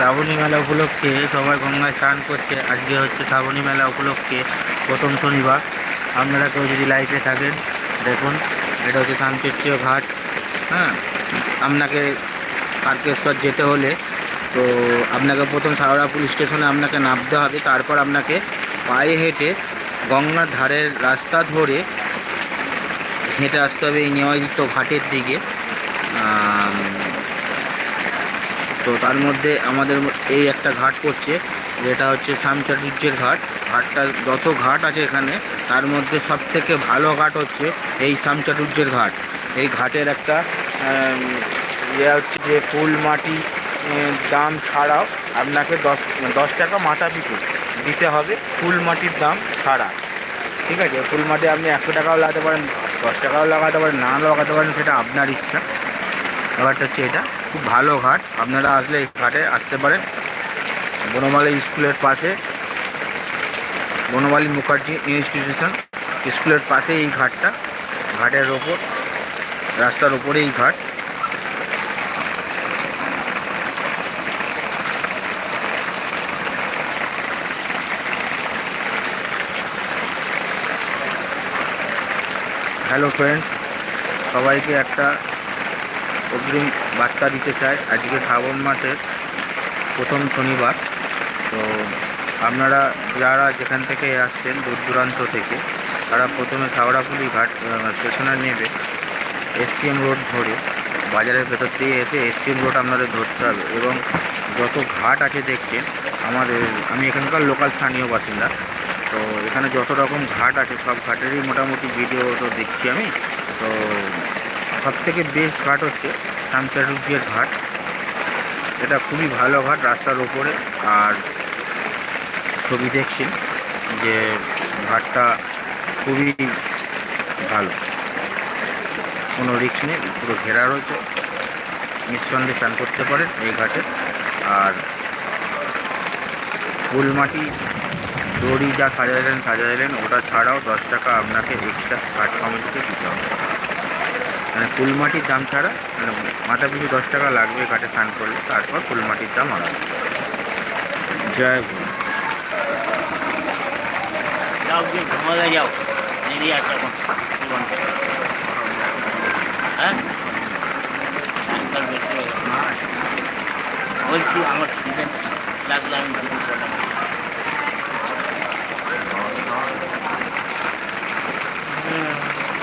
শ্রাবণী মেলা উপলক্ষে সবাই গঙ্গায় স্নান করছে। আজকে হচ্ছে শ্রাবণী মেলা উপলক্ষে প্রথম শনিবার। আপনারা কেউ যদি লাইফে থাকেন, দেখুন, এটা হচ্ছে শামচর্চীয় ঘাট হ্যাঁ? আপনাকে তারকেশ্বর যেতে হলে, তো আপনাকে প্রথম সারদা পুলিশ স্টেশনে আপনাকে নামতে হবে। তারপর আপনাকে পায়ে হেঁটে গঙ্গার ধারের রাস্তা ধরে হেঁটে আসতে হবে এই নিয়োজিত ঘাটের দিকে। তো তার মধ্যে আমাদের এই একটা ঘাট পড়ছে, যেটা হচ্ছে শ্যামচাটুর্যের ঘাট। ঘাটটা যত ঘাট আছে এখানে, তার মধ্যে সব থেকে ভালো ঘাট হচ্ছে এই শ্যামচাটুর্যের ঘাট। এই ঘাটের একটা ইয়ে হচ্ছে যে ফুল মাটি দাম ছাড়াও আপনাকে দশ দশ টাকা মাথা পিছু দিতে হবে ফুল মাটির দাম ছাড়া। ঠিক আছে? ফুল মাটি আপনি একশো টাকাও লাগাতে পারেন, দশ টাকাও লাগাতে পারেন, না লাগাতে পারেন, সেটা আপনার ইচ্ছা। ব্যাপারটা হচ্ছে এটা। খুব ভালো ঘাট। আপনারা আসলে এই ঘাটে আসতে পারেন। বনমালী স্কুলের পাশে বনমালী মুখার্জি ইনস্টিটিউশন স্কুলের পাশে এই ঘাটটা। ঘাটের ওপর, রাস্তার ওপরে এই ঘাট। হ্যালো ফ্রেন্ডস সবাইকে একটা অগ্রিম বার্তা দিতে চাই। আজকে শ্রাবণ মাসের প্রথম শনিবার। তো আপনারা যারা যেখান থেকে আসছেন দূর দূরান্ত থেকে, তারা প্রথমে হাওড়াপুলি ঘাট স্টেশনে নেবে। এসসিএম রোড ধরে, বাজারের ভেতর দিয়ে এসে এসসিএম রোড আপনাদের ধরতে হবে এবং যত ঘাট আছে দেখছেন, আমাদের, আমি এখানকার লোকাল স্থানীয় বাসিন্দা, তো এখানে যত রকম ঘাট আছে, সব ঘাটেরই মোটামুটি ভিডিও তো দেখছি আমি। তো সব থেকে বেস্ট ঘাট হচ্ছে শ্যামচাটুর্যের ঘাট। এটা খুবই ভালো ঘাট রাস্তার ওপরে আর ছবি দেখছি যে ঘাটটা খুবই ভালো। কোনো রিস্ক নেই, পুরো ঘেরা রয়েছে। নিঃসন্দেহে স্নান করতে পারেন এই ঘাটে। আর ফুল মাটি দড়ি যা সাজাইলেন সাজাইলেন ওটা ছাড়াও দশ টাকা আপনাকে এক্সট্রা ঘাট কমিটিতে দিতে হবে। মানে ফুল মাটির দাম ছাড়া মানে মাথা পিছু দশ টাকা লাগবে ঘাটে স্নান করলে তারপর ফুল মাটির দাম আলাদা। জয় গুরু। যাও গিয়ে যাও। আসো হ্যাঁ? বলছি আমার লাগলে আমি।